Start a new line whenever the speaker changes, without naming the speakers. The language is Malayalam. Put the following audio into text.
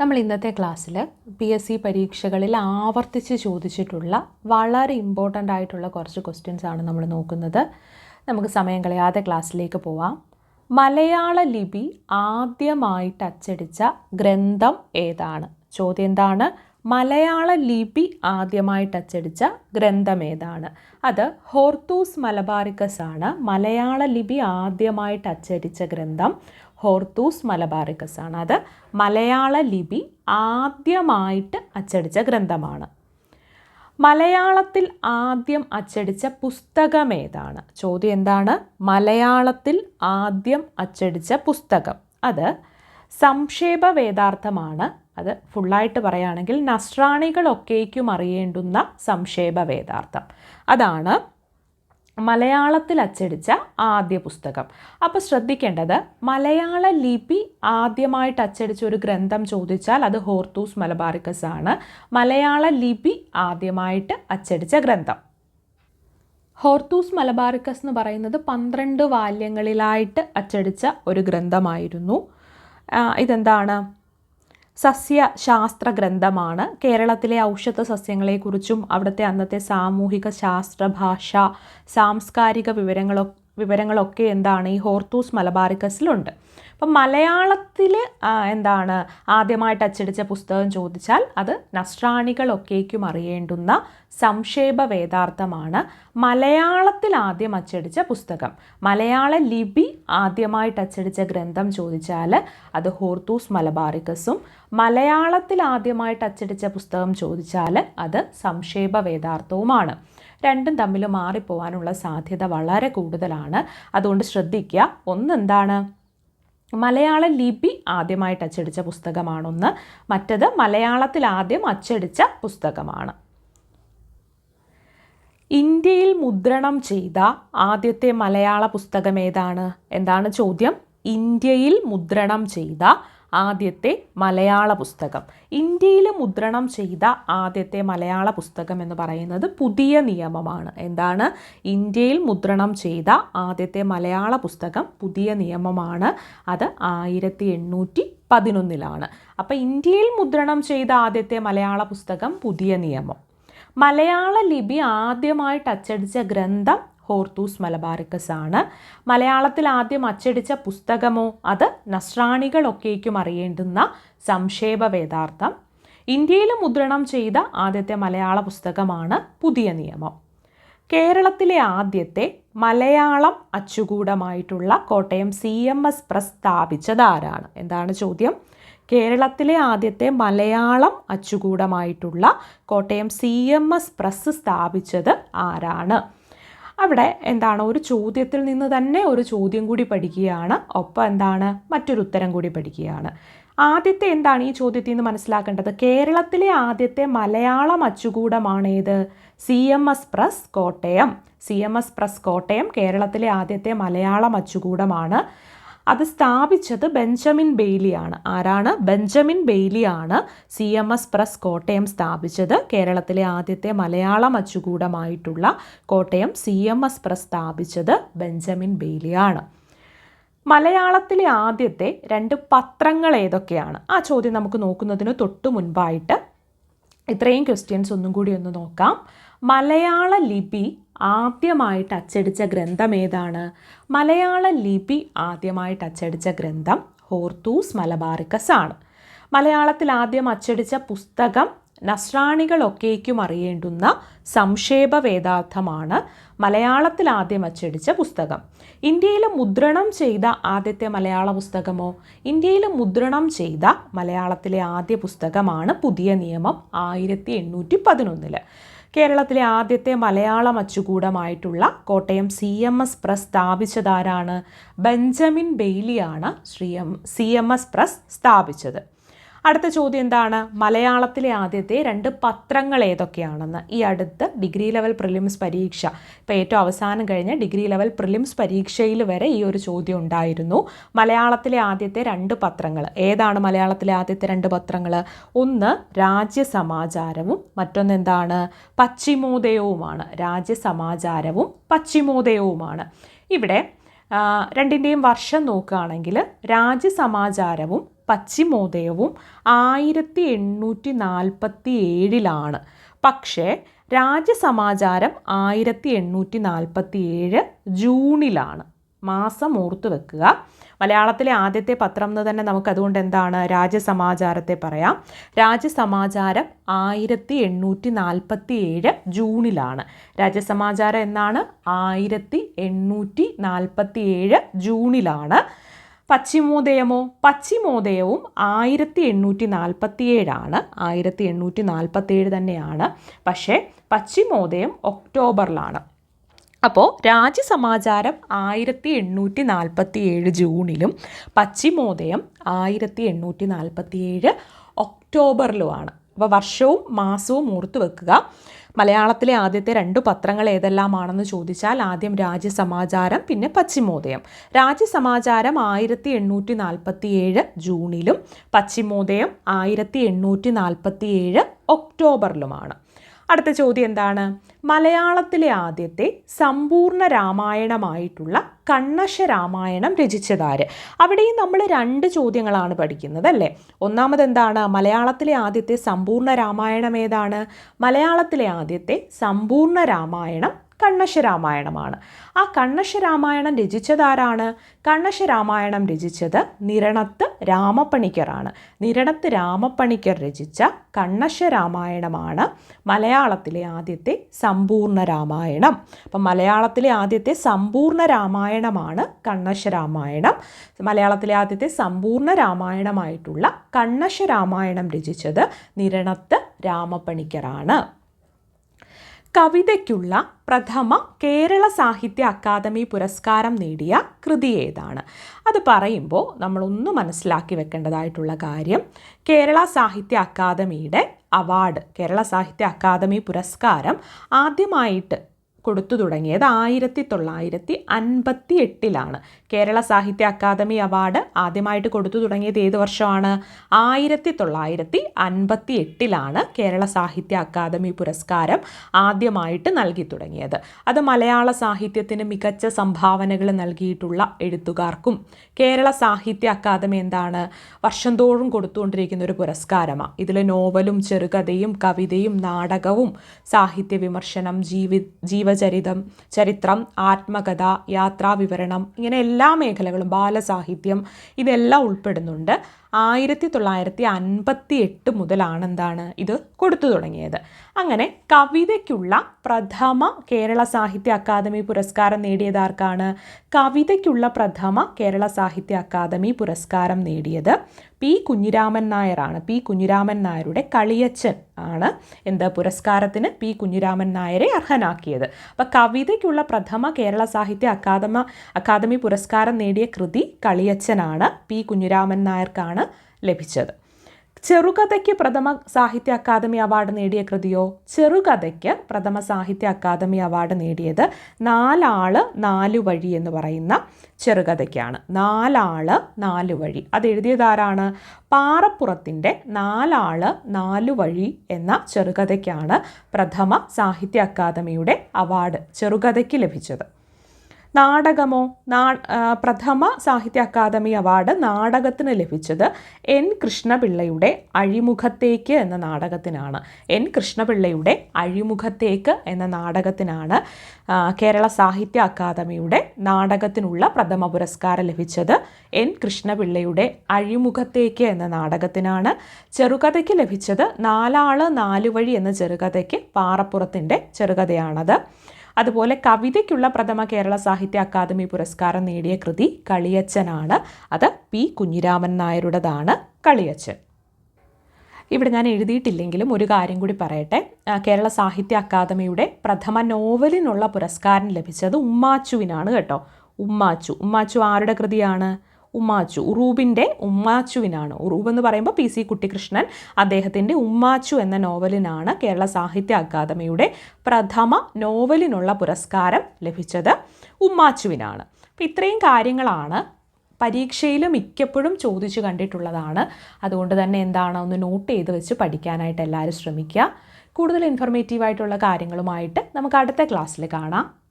നമ്മൾ ഇന്നത്തെ ക്ലാസ്സിൽ പി എസ് സി പരീക്ഷകളിൽ ആവർത്തിച്ച് ചോദിച്ചിട്ടുള്ള വളരെ ഇമ്പോർട്ടന്റ് ആയിട്ടുള്ള കുറച്ച് ക്വസ്റ്റ്യൻസ് ആണ് നമ്മൾ നോക്കുന്നത്. നമുക്ക് സമയം കളയാതെ ക്ലാസ്സിലേക്ക് പോവാം. മലയാള ലിപി ആദ്യമായിട്ട് അച്ചടിച്ച ഗ്രന്ഥം ഏതാണ്? ചോദ്യം എന്താണ്? മലയാള ലിപി ആദ്യമായിട്ട് അച്ചടിച്ച ഗ്രന്ഥം ഏതാണ്? അത് ഹോർത്തൂസ് മലബാറിക്കസ് ആണ്. മലയാള ലിപി ആദ്യമായിട്ട് അച്ചടിച്ച ഗ്രന്ഥം ഹോർത്തൂസ് മലബാറിക്കസ് ആണ്. അത് മലയാള ലിപി ആദ്യമായിട്ട് അച്ചടിച്ച ഗ്രന്ഥമാണ്. മലയാളത്തിൽ ആദ്യം അച്ചടിച്ച പുസ്തകം ഏതാണ്? ചോദ്യം എന്താണ്? മലയാളത്തിൽ ആദ്യം അച്ചടിച്ച പുസ്തകം. അത് സംക്ഷേപ വേദാർത്ഥമാണ്. അത് ഫുള്ളായിട്ട് പറയുകയാണെങ്കിൽ നസ്രാണികളൊക്കേക്കും അറിയേണ്ടുന്ന സംക്ഷേപ വേദാർത്ഥം. അതാണ് മലയാളത്തിൽ അച്ചടിച്ച ആദ്യ പുസ്തകം. അപ്പോൾ ശ്രദ്ധിക്കേണ്ടത് മലയാള ലിപി ആദ്യമായിട്ട് അച്ചടിച്ച ഒരു ഗ്രന്ഥം ചോദിച്ചാൽ അത് ഹോർത്തൂസ് മലബാറിക്കസ് ആണ്. മലയാള ലിപി ആദ്യമായിട്ട് അച്ചടിച്ച ഗ്രന്ഥം. ഹോർത്തൂസ് മലബാറിക്കസ് എന്ന് പറയുന്നത് പന്ത്രണ്ട് വാല്യങ്ങളിലായിട്ട് അച്ചടിച്ച ഒരു ഗ്രന്ഥമായിരുന്നു. ഇതെന്താണ്? സസ്യശാസ്ത്ര ഗ്രന്ഥമാണ് കേരളത്തിലെ ഔഷധ സസ്യങ്ങളെക്കുറിച്ചും അവിടുത്തെ അന്നത്തെ സാമൂഹിക ശാസ്ത്ര ഭാഷ സാംസ്കാരിക വിവരങ്ങളൊ വിവരങ്ങളൊക്കെ എന്താണ് ഈ ഹോർത്തൂസ് മലബാറിക്കസിലുണ്ട്. അപ്പം മലയാളത്തിൽ എന്താണ് ആദ്യമായിട്ട് അച്ചടിച്ച പുസ്തകം ചോദിച്ചാൽ അത് നസ്രാണികളൊക്കേക്കും അറിയേണ്ടുന്ന സംക്ഷേപ വേദാർത്ഥമാണ് മലയാളത്തിൽ ആദ്യം അച്ചടിച്ച പുസ്തകം. മലയാള ലിപി ആദ്യമായിട്ട് അച്ചടിച്ച ഗ്രന്ഥം ചോദിച്ചാൽ അത് ഹോർത്തൂസ് മലബാറിക്കസും മലയാളത്തിൽ ആദ്യമായിട്ട് അച്ചടിച്ച പുസ്തകം ചോദിച്ചാൽ അത് സംക്ഷേപ വേദാർത്ഥവുമാണ്. രണ്ടും തമ്മിൽ മാറിപ്പോവാനുള്ള സാധ്യത വളരെ കൂടുതലാണ്. അതുകൊണ്ട് ശ്രദ്ധിക്കുക ഒന്ന് എന്താണ് മലയാള ലിപി ആദ്യമായിട്ട് അച്ചടിച്ച പുസ്തകമാണൊന്ന്. മറ്റത് മലയാളത്തിൽ ആദ്യം അച്ചടിച്ച പുസ്തകമാണ്. ഇന്ത്യയിൽ മുദ്രണം ചെയ്ത ആദ്യത്തെ മലയാള പുസ്തകം ഏതാണ് എന്താണ് ചോദ്യം? ഇന്ത്യയിൽ മുദ്രണം ചെയ്ത ആദ്യത്തെ മലയാള പുസ്തകം. ഇന്ത്യയിൽ മുദ്രണം ചെയ്ത ആദ്യത്തെ മലയാള പുസ്തകം എന്ന് പറയുന്നത് പുതിയ നിയമമാണ്. എന്താണ്? ഇന്ത്യയിൽ മുദ്രണം ചെയ്ത ആദ്യത്തെ മലയാള പുസ്തകം പുതിയ നിയമമാണ്. അത് ആയിരത്തി എണ്ണൂറ്റി പതിനൊന്നിലാണ്. അപ്പോൾ ഇന്ത്യയിൽ മുദ്രണം ചെയ്ത ആദ്യത്തെ മലയാള പുസ്തകം പുതിയ നിയമം. മലയാള ലിപി ആദ്യമായിട്ട് അച്ചടിച്ച ഗ്രന്ഥം ഹോർത്തൂസ് മലബാറിക്കസ് ആണ് മലയാളത്തിൽ ആദ്യം അച്ചടിച്ച പുസ്തകമോ അത് നസ്രാണികളൊക്കേക്കും അറിയേണ്ടുന്ന സംക്ഷേപ വേദാർത്ഥം. ഇന്ത്യയിൽ മുദ്രണം ചെയ്ത ആദ്യത്തെ മലയാള പുസ്തകമാണ് പുതിയ നിയമം. കേരളത്തിലെ ആദ്യത്തെ Malayalam അച്ചുകൂടമായിട്ടുള്ള Kottayam C M S press സ്ഥാപിച്ചത് ആരാണ് എന്താണ് ചോദ്യം? കേരളത്തിലെ ആദ്യത്തെ Malayalam അച്ചുകൂടമായിട്ടുള്ള Kottayam C M S press സ്ഥാപിച്ചത് ആരാണ്? അവിടെ എന്താണ് ഒരു ചോദ്യത്തിൽ നിന്ന് തന്നെ ഒരു ചോദ്യം കൂടി പഠിക്കുകയാണ്. ഒപ്പം എന്താണ്? മറ്റൊരു ഉത്തരം കൂടി പഠിക്കുകയാണ്. ആദ്യത്തെ എന്താണ് ഈ ചോദ്യത്തിൽ നിന്ന് മനസ്സിലാക്കേണ്ടത്? കേരളത്തിലെ ആദ്യത്തെ Malayalam അച്ചുകൂടമാണേത്? C M S press Kottayam. C M S press Kottayam കേരളത്തിലെ ആദ്യത്തെ മലയാളം അച്ചുകൂടമാണ്. അത് സ്ഥാപിച്ചത് ബെഞ്ചമിൻ ബെയ്ലിയാണ്. ആരാണ്? Benjamin ബെയ്ലിയാണ് C M S press Kottayam സ്ഥാപിച്ചത്. കേരളത്തിലെ ആദ്യത്തെ Malayalam അച്ചുകൂടമായിട്ടുള്ള Kottayam C M S press സ്ഥാപിച്ചത് ബെഞ്ചമിൻ ബെയ്ലിയാണ്. മലയാളത്തിലെ ആദ്യത്തെ രണ്ട് പത്രങ്ങൾ ഏതൊക്കെയാണ്? ആ ചോദ്യം നമുക്ക് നോക്കുന്നതിന് തൊട്ടു മുൻപായിട്ട് ഇത്രയും ക്വസ്റ്റ്യൻസ് ഒന്നും കൂടി ഒന്ന് നോക്കാം. മലയാള ലിപി ആദ്യമായിട്ട് അച്ചടിച്ച ഗ്രന്ഥം ഏതാണ്? മലയാള ലിപി ആദ്യമായിട്ട് അച്ചടിച്ച ഗ്രന്ഥം ഹോർത്തൂസ് മലബാറിക്കസ് ആണ്. മലയാളത്തിൽ ആദ്യം അച്ചടിച്ച പുസ്തകം നസ്രാണികളൊക്കേക്കും അറിയേണ്ടുന്ന സംക്ഷേപ വേദാർത്ഥമാണ് മലയാളത്തിൽ ആദ്യം അച്ചടിച്ച പുസ്തകം. ഇന്ത്യയിൽ മുദ്രണം ചെയ്ത ആദ്യത്തെ മലയാള പുസ്തകമോ? ഇന്ത്യയിൽ മുദ്രണം ചെയ്ത മലയാളത്തിലെ ആദ്യ പുസ്തകമാണ് പുതിയ നിയമം ആയിരത്തി എണ്ണൂറ്റി പതിനൊന്നിൽ. കേരളത്തിലെ ആദ്യത്തെ Malayalam അച്ചുകൂടമായിട്ടുള്ള Kottayam C M S press സ്ഥാപിച്ചതാരാണ്? Benjamin ബെയ്ലിയാണ് ശ്രീ എം സി എം എസ് പ്രസ് സ്ഥാപിച്ചത്. അടുത്ത ചോദ്യം എന്താണ്? മലയാളത്തിലെ ആദ്യത്തെ രണ്ട് പത്രങ്ങൾ ഏതൊക്കെയാണെന്ന്. ഈ അടുത്ത് ഡിഗ്രി ലെവൽ പ്രിലിംസ് പരീക്ഷ. ഇപ്പോൾ ഏറ്റവും അവസാനം കഴിഞ്ഞ ഡിഗ്രി ലെവൽ പ്രിലിംസ് പരീക്ഷയിൽ വരെ ഈ ഒരു ചോദ്യം ഉണ്ടായിരുന്നു. മലയാളത്തിലെ ആദ്യത്തെ രണ്ട് പത്രങ്ങൾ. ഏതാണ് മലയാളത്തിലെ ആദ്യത്തെ രണ്ട് പത്രങ്ങൾ? ഒന്ന് രാജ്യസമാചാരവും മറ്റൊന്ന് എന്താണ്? പശ്ചിമോദയവുമാണ്. രാജ്യസമാചാരവും പശ്ചിമോദയവുമാണ്. ഇവിടെ രണ്ടിന്റെയും വർഷം നോക്കുകയാണെങ്കിൽ രാജ്യസമാചാരവും പശ്ചിമോദയവും ആയിരത്തി എണ്ണൂറ്റി നാൽപ്പത്തി ഏഴിലാണ് പക്ഷേ രാജ്യസമാചാരം ആയിരത്തി എണ്ണൂറ്റി നാൽപ്പത്തി ഏഴ് ജൂണിലാണ്. മാസം ഓർത്തു വെക്കുക. മലയാളത്തിലെ ആദ്യത്തെ പത്രം എന്ന് തന്നെ നമുക്ക് അതുകൊണ്ട് എന്താണ് രാജ്യസമാചാരത്തെ പറയാം. രാജ്യസമാചാരം ആയിരത്തി എണ്ണൂറ്റി നാൽപ്പത്തി ഏഴ് ജൂണിലാണ്. രാജ്യസമാചാരം എന്നാണ്? ആയിരത്തി എണ്ണൂറ്റി നാൽപ്പത്തി ഏഴ് ജൂണിലാണ്. പശ്ചിമോദയമോ പശ്ചിമോദയവും ആയിരത്തി എണ്ണൂറ്റി നാൽപ്പത്തി ഏഴാണ് ആയിരത്തി എണ്ണൂറ്റി നാൽപ്പത്തി ഏഴ് തന്നെയാണ്. പക്ഷേ പശ്ചിമോദയം ഒക്ടോബറിലാണ്. അപ്പോൾ രാജ്യസമാചാരം ആയിരത്തി എണ്ണൂറ്റി നാൽപ്പത്തി ഏഴ് ജൂണിലും പശ്ചിമോദയം ആയിരത്തി എണ്ണൂറ്റി നാൽപ്പത്തി ഏഴ് ഒക്ടോബറിലുമാണ്. അപ്പോൾ വർഷവും മാസവും ഓർത്ത് വെക്കുക. മലയാളത്തിലെ ആദ്യത്തെ രണ്ട് പത്രങ്ങൾ ഏതെല്ലാമാണെന്ന് ചോദിച്ചാൽ ആദ്യം രാജ്യസമാചാരം പിന്നെ പശ്ചിമോദയം. രാജ്യസമാചാരം ആയിരത്തി എണ്ണൂറ്റി നാൽപ്പത്തി ഏഴ് ജൂണിലും പശ്ചിമോദയം ആയിരത്തി എണ്ണൂറ്റി നാൽപ്പത്തി ഏഴ് ഒക്ടോബറിലുമാണ്. അടുത്ത ചോദ്യം എന്താണ്? മലയാളത്തിലെ ആദ്യത്തെ സമ്പൂർണ രാമായണമായിട്ടുള്ള കണ്ണശ രാമായണം രചിച്ചതാര്? അവിടെയും നമ്മൾ രണ്ട് ചോദ്യങ്ങളാണ് പഠിക്കുന്നത് അല്ലേ? ഒന്നാമത് എന്താണ് മലയാളത്തിലെ ആദ്യത്തെ സമ്പൂർണ രാമായണം ഏതാണ്? മലയാളത്തിലെ ആദ്യത്തെ സമ്പൂർണ രാമായണം കണ്ണശരാമായണമാണ്. ആ കണ്ണശരാമായണം രചിച്ചതാരാണ്? കണ്ണശരാമായണം രചിച്ചത് നിരണത്ത് രാമപ്പണിക്കറാണ്. നിരണത്ത് രാമപ്പണിക്കർ രചിച്ച കണ്ണശരാമായണമാണ് മലയാളത്തിലെ ആദ്യത്തെ സമ്പൂർണ രാമായണം. അപ്പം മലയാളത്തിലെ ആദ്യത്തെ സമ്പൂർണ രാമായണമാണ് കണ്ണശരാമായണം. മലയാളത്തിലെ ആദ്യത്തെ സമ്പൂർണ രാമായണമായിട്ടുള്ള കണ്ണശരാമായണം രചിച്ചത് നിരണത്ത് രാമപ്പണിക്കറാണ്. കവിതയ്ക്കുള്ള പ്രഥമ കേരള സാഹിത്യ അക്കാദമി പുരസ്കാരം നേടിയ കൃതി ഏതാണ്? അത് പറയുമ്പോൾ നമ്മളൊന്ന് മനസ്സിലാക്കി വെക്കേണ്ടതായിട്ടുള്ള കാര്യം കേരള സാഹിത്യ അക്കാദമിയുടെ അവാർഡ് കേരള സാഹിത്യ അക്കാദമി പുരസ്കാരം ആദ്യമായിട്ട് കൊടുത്തു തുടങ്ങിയത് ആയിരത്തി തൊള്ളായിരത്തി അൻപത്തി എട്ടിലാണ് കേരള സാഹിത്യ അക്കാദമി അവാർഡ് ആദ്യമായിട്ട് കൊടുത്തു തുടങ്ങിയത് ഏത് വർഷമാണ്? ആയിരത്തി തൊള്ളായിരത്തി അൻപത്തി എട്ടിലാണ് കേരള സാഹിത്യ അക്കാദമി പുരസ്കാരം ആദ്യമായിട്ട് നൽകി തുടങ്ങിയത്. അത് മലയാള സാഹിത്യത്തിന് മികച്ച സംഭാവനകൾ നൽകിയിട്ടുള്ള എഴുത്തുകാർക്കും കേരള സാഹിത്യ അക്കാദമി എന്താണ്? വർഷം തോറും കൊടുത്തുകൊണ്ടിരിക്കുന്ന ഒരു പുരസ്കാരമാണ് ഇതിൽ നോവലും ചെറുകഥയും കവിതയും നാടകവും സാഹിത്യ വിമർശനം ജീവി ജീവചരിതം ചരിത്രം ആത്മകഥ യാത്രാവിവരണം ഇങ്ങനെ എല്ലാ മേഖലകളും ബാലസാഹിത്യം ഇതെല്ലാം ഉൾപ്പെടുന്നുണ്ട്. ആയിരത്തി തൊള്ളായിരത്തി അൻപത്തി എട്ട് മുതലാണ് എന്താണ് ഇത് കൊടുത്തു തുടങ്ങിയത്. അങ്ങനെ കവിതയ്ക്കുള്ള പ്രഥമ കേരള സാഹിത്യ അക്കാദമി പുരസ്കാരം നേടിയത് ആർക്കാണ്? കവിതയ്ക്കുള്ള പ്രഥമ കേരള സാഹിത്യ അക്കാദമി പുരസ്കാരം നേടിയത് പി കുഞ്ഞിരാമൻ നായരാണ്. പി കുഞ്ഞിരാമൻ നായരുടെ കളിയച്ചൻ ആണ് എന്ത് പുരസ്കാരത്തിന് പി കുഞ്ഞിരാമൻ നായരെ അർഹനാക്കിയത്. അപ്പോൾ കവിതയ്ക്കുള്ള പ്രഥമ കേരള സാഹിത്യ അക്കാദമ അക്കാദമി പുരസ്കാരം നേടിയ കൃതി കളിയച്ചനാണ് പി കുഞ്ഞിരാമൻ നായർക്കാണ് ലഭിച്ചത്. ചെറുകഥയ്ക്ക് പ്രഥമ സാഹിത്യ അക്കാദമി അവാർഡ് നേടിയ കൃതിയോ? ചെറുകഥയ്ക്ക് പ്രഥമ സാഹിത്യ അക്കാദമി അവാർഡ് നേടിയത് നാലാൾ നാലു വഴി എന്ന് പറയുന്ന ചെറുകഥയ്ക്കാണ്. നാലാൾ നാലു വഴി. അത് എഴുതിയതാരാണ് പാറപ്പുറത്തിന്റെ നാലാൾ നാലു വഴി എന്ന ചെറുകഥയ്ക്കാണ് പ്രഥമ സാഹിത്യ അക്കാദമിയുടെ അവാർഡ് ചെറുകഥയ്ക്ക് ലഭിച്ചത്. നാടകമോ നാ പ്രഥമ സാഹിത്യ അക്കാദമി അവാർഡ് നാടകത്തിന് ലഭിച്ചത് എൻ കൃഷ്ണപിള്ളയുടെ അഴിമുഖത്തേക്ക് എന്ന നാടകത്തിനാണ്. എൻ കൃഷ്ണപിള്ളയുടെ അഴിമുഖത്തേക്ക് എന്ന നാടകത്തിനാണ് കേരള സാഹിത്യ അക്കാദമിയുടെ നാടകത്തിനുള്ള പ്രഥമ പുരസ്കാരം ലഭിച്ചത്. എൻ കൃഷ്ണപിള്ളയുടെ അഴിമുഖത്തേക്ക് എന്ന നാടകത്തിനാണ്. ചെറുകഥയ്ക്ക് ലഭിച്ചത് നാലാൾ നാലുവഴി എന്ന ചെറുകഥയ്ക്ക് പാറപ്പുറത്തിന്റെ ചെറുകഥയാണത്. അതുപോലെ കവിതയ്ക്കുള്ള പ്രഥമ കേരള സാഹിത്യ അക്കാദമി പുരസ്കാരം നേടിയ കൃതി കളിയച്ചനാണ്. അത് പി കുഞ്ഞിരാമൻ നായരുടേതാണ് കളിയച്ചൻ. ഇവിടെ ഞാൻ എഴുതിയിട്ടില്ലെങ്കിലും ഒരു കാര്യം കൂടി പറയട്ടെ. കേരള സാഹിത്യ അക്കാദമിയുടെ പ്രഥമ നോവലിനുള്ള പുരസ്കാരം ലഭിച്ചത് ഉമ്മാച്ചുവിനാണ് കേട്ടോ. ഉമ്മാച്ചു. ഉമ്മാച്ചു ആരുടെ കൃതിയാണ്? ഉമ്മാച്ചു. ഉറൂബിന്റെ ഉമ്മാച്ചുവിനാണ്. ഉറൂബ് എന്ന് പറയുമ്പോൾ പി സി കുട്ടിക്കൃഷ്ണൻ അദ്ദേഹത്തിന്റെ ഉമ്മാച്ചു എന്ന നോവലിനാണ് കേരള സാഹിത്യ അക്കാദമിയുടെ പ്രഥമ നോവലിനുള്ള പുരസ്കാരം ലഭിച്ചത് ഉമ്മാച്ചുവിനാണ്. അപ്പോൾ ഇത്രയും കാര്യങ്ങളാണ് പരീക്ഷയിൽ മിക്കപ്പോഴും ചോദിച്ചു കണ്ടിട്ടുള്ളതാണ്. അതുകൊണ്ട് തന്നെ എന്താണ് ഒന്ന് നോട്ട് ചെയ്ത് വെച്ച് പഠിക്കാനായിട്ട് എല്ലാവരും ശ്രമിക്കുക. കൂടുതൽ ഇൻഫർമേറ്റീവായിട്ടുള്ള കാര്യങ്ങളുമായിട്ട് നമുക്ക് അടുത്ത ക്ലാസ്സിൽ കാണാം.